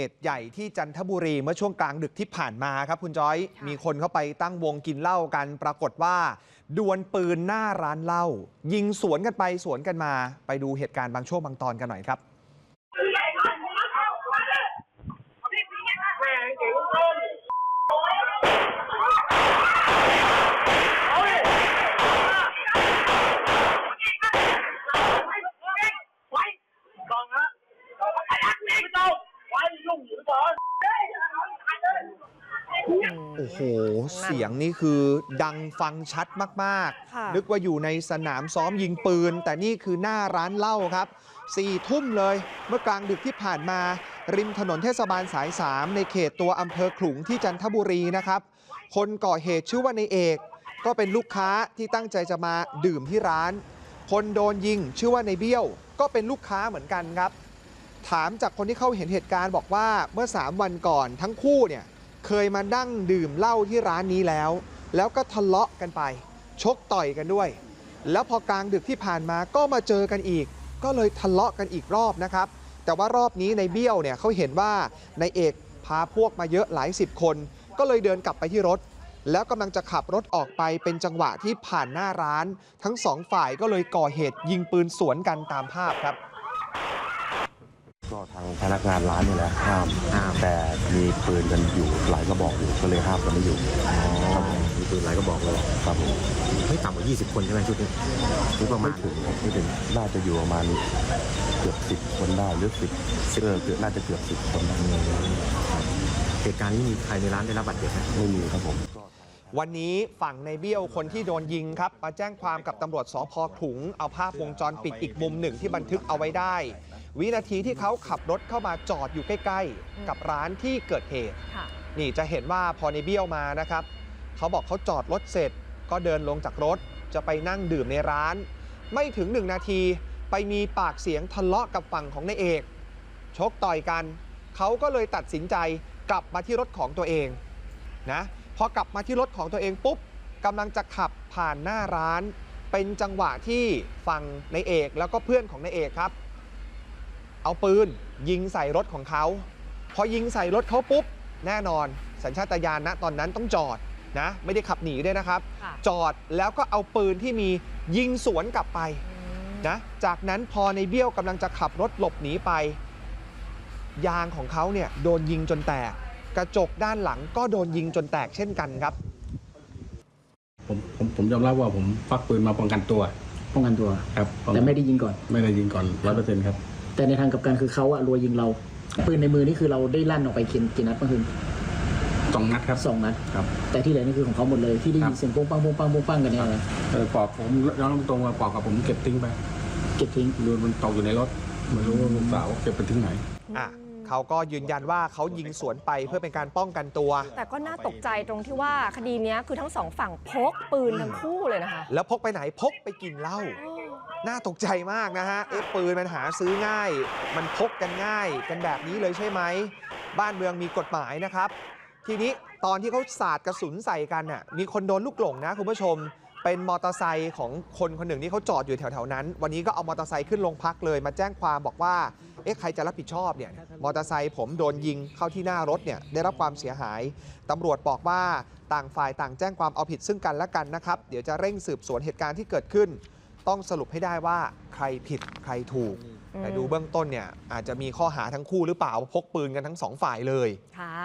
เหตุใหญ่ที่จันทบุรีเมื่อช่วงกลางดึกที่ผ่านมาครับคุณจอย มีคนเข้าไปตั้งวงกินเหล้ากัน ปรากฏว่า ดวลปืนหน้าร้านเหล้ายิงสวนกันไปสวนกันมา ไปดูเหตุการณ์บางช่วงบางตอนกันหน่อยครับ ไว้กองฮะไอ้อักนี่ไม่ต้องไว้ยุ่งอยู่ก่อน โอ้โห เสียงนี่คือดังฟังชัดมากค่ะๆนึกว่าอยู่ในสนามซ้อมยิงปืน แต่นี่คือหน้าร้านเหล้าครับสี่ทุ่มเลยเมื่อกลางดึกที่ผ่านมา ริมถนนเทศบาลสาย 3 ในเขตตัวอำเภอขลุงที่จันทบุรีนะครับ คนก่อเหตุชื่อว่าในเอก ก็เป็นลูกค้าที่ตั้งใจจะมาดื่มที่ร้าน คนโดนยิงชื่อว่าในเบี้ยว ก็เป็นลูกค้าเหมือนกันครับ ถามจากคนที่เข้าเห็นเหตุการณ์บอกว่าเมื่อ 3 วันก่อนทั้งคู่เนี่ย เคยมานั่งดื่มเหล้าที่ร้านนี้แล้ว แล้วก็ทะเลาะกันไป ชกต่อยกันด้วย แล้วพอกลางดึกที่ผ่านมาก็มาเจอกันอีก ก็เลยทะเลาะกันอีกรอบนะครับ แต่ว่ารอบนี้ในเบี้ยวเนี่ยเขาเห็นว่าในเอกพาพวกมาเยอะหลายสิบคน ก็เลยเดินกลับไปที่รถ แล้วกำลังจะขับรถออกไปเป็นจังหวะที่ผ่านหน้าร้าน ทั้งสองฝ่ายก็เลยก่อเหตุยิงปืนสวนกันตามภาพครับ ก็ทางพนักงานร้านนี่แหละห้ามห้ามแต่มีปืนกันอยู่หลายกระบอกอยู่ก็เลยห้ามกันไม่อยู่ครับผมมีปืนหลายกระบอกเลยครับผมไม่ต่ำกว่า 20 คนใช่ไหมชุดนี้ชุดประมาไม่ณถึงครับไม่ถึงน่าจะอยู่ประมาณเกือบสิบคนได้หรือสิบเออเกือบน่าจะเกือบสิบคนได้เหตุการณ์นี้มีใครในร้านได้รับบาดเจ็บไหมไม่มีครับผม วันนี้ฝั่งในเบี้ยวคนที่โดนยิงครับ มาแจ้งความกับตำรวจสพขลุง เอาภาพวงจรปิดอีกมุมหนึ่งที่บันทึกเอาไว้ได้ วินาทีที่เขาขับรถเข้ามาจอดอยู่ใกล้ ๆ กับร้านที่เกิดเหตุค่ะนี่จะเห็นว่าพอในเบี้ยวมานะครับ เขาบอกเขาจอดรถเสร็จ ก็เดินลงจากรถจะไปนั่งดื่มในร้าน ไม่ถึงหนึ่งนาทีไปมีปากเสียงทะเลาะกับฝั่งของนายเอก ชกต่อยกัน เขาก็เลยตัดสินใจกลับมาที่รถของตัวเองนะพอกลับมาที่รถของตัวเองปุ๊บกำลังจะขับผ่านหน้าร้าน เป็นจังหวะที่ฝั่งนายเอกแล้วก็เพื่อนของนายเอกครับ เอาปืนยิงใส่รถของเขาพอยิงใส่รถเขาปุ๊บ แน่นอน สัญชาตญาณนะตอนนั้นต้องจอดนะไม่ได้ขับหนีด้วยนะครับ ค่ะ จอดแล้วก็เอาปืนที่มียิงสวนกลับไป นะจากนั้นพอในเบี้ยวกำลังจะขับรถหลบหนีไป ยางของเขาเนี่ยโดนยิงจนแตก กระจกด้านหลังก็โดนยิงจนแตกเช่นกันครับ ผมผมผมยอมรับว่าผมฟักปืนมาป้องกันตัวป้องกันตัว ครับป้องแต่ไม่ได้ยิงก่อน ไม่ได้ยิงก่อนร้อยเปอร์เซ็นต์ครับ แต่ในทางกลับกันคือเขาอะรัวยิงเราปืนในมือนี่คือเราได้ลั่นออกไปกี่กี่นัดเมื่อคืนสองนัดครับสองนัดครับ แต่ที่เหลือนี่คือของเขาหมดเลยที่ได้ครัยิบนเสียงปุ้งปังปุ้งปังปุ้งปังกันเนี่ยนะเออปอกผมย้อนตรงๆว่าปอกกับผมเก็บทิ้งไปเก็บทิ้งดูมันตกอยู่ในรถไม่รู้ว่าลูกสาวเก็บไปทิ้งไหนอะเขาก็ยืนยันว่าเขายิงสวนไปเพื่อเป็นการป้องกันตัว แต่ก็น่าตกใจตรงที่ว่าคดีเนี้ยคือทั้งสองฝั่งพกปืนทั้งคู่เลยนะคะ แล้วพกไปไหนพกไปกินเหล้า น่าตกใจมากนะฮะเอ๊ะปืนมันหาซื้อง่าย มันพกกันง่ายกันแบบนี้เลยใช่ไหม บ้านเมืองมีกฎหมายนะครับ ทีนี้ตอนที่เขาสาดกระสุนใส่กันน่ะมีคนโดนลูกหลงนะคุณผู้ชม เป็นมอเตอร์ไซค์ของคนคนหนึ่งที่เขาจอดอยู่แถวๆนั้น วันนี้ก็เอามอเตอร์ไซค์ขึ้นโรงพักเลยมาแจ้งความบอกว่าเอ๊ะใครจะรับผิดชอบเนี่ยมอเตอร์ไซค์ผมโดนยิงเข้าที่หน้ารถเนี่ยได้รับความเสียหายตำรวจบอกว่าต่างฝ่ายต่างแจ้งความเอาผิดซึ่งกันและกันนะครับ เดี๋ยวจะเร่งสืบสวนเหตุการณ์ที่เกิดขึ้น ต้องสรุปให้ได้ว่าใครผิดใครถูกอืมแต่ดูเบื้องต้นเนี่ยอาจจะมีข้อหาทั้งคู่หรือเปล่าพกปืนกันทั้งสองฝ่ายเลยค่ะ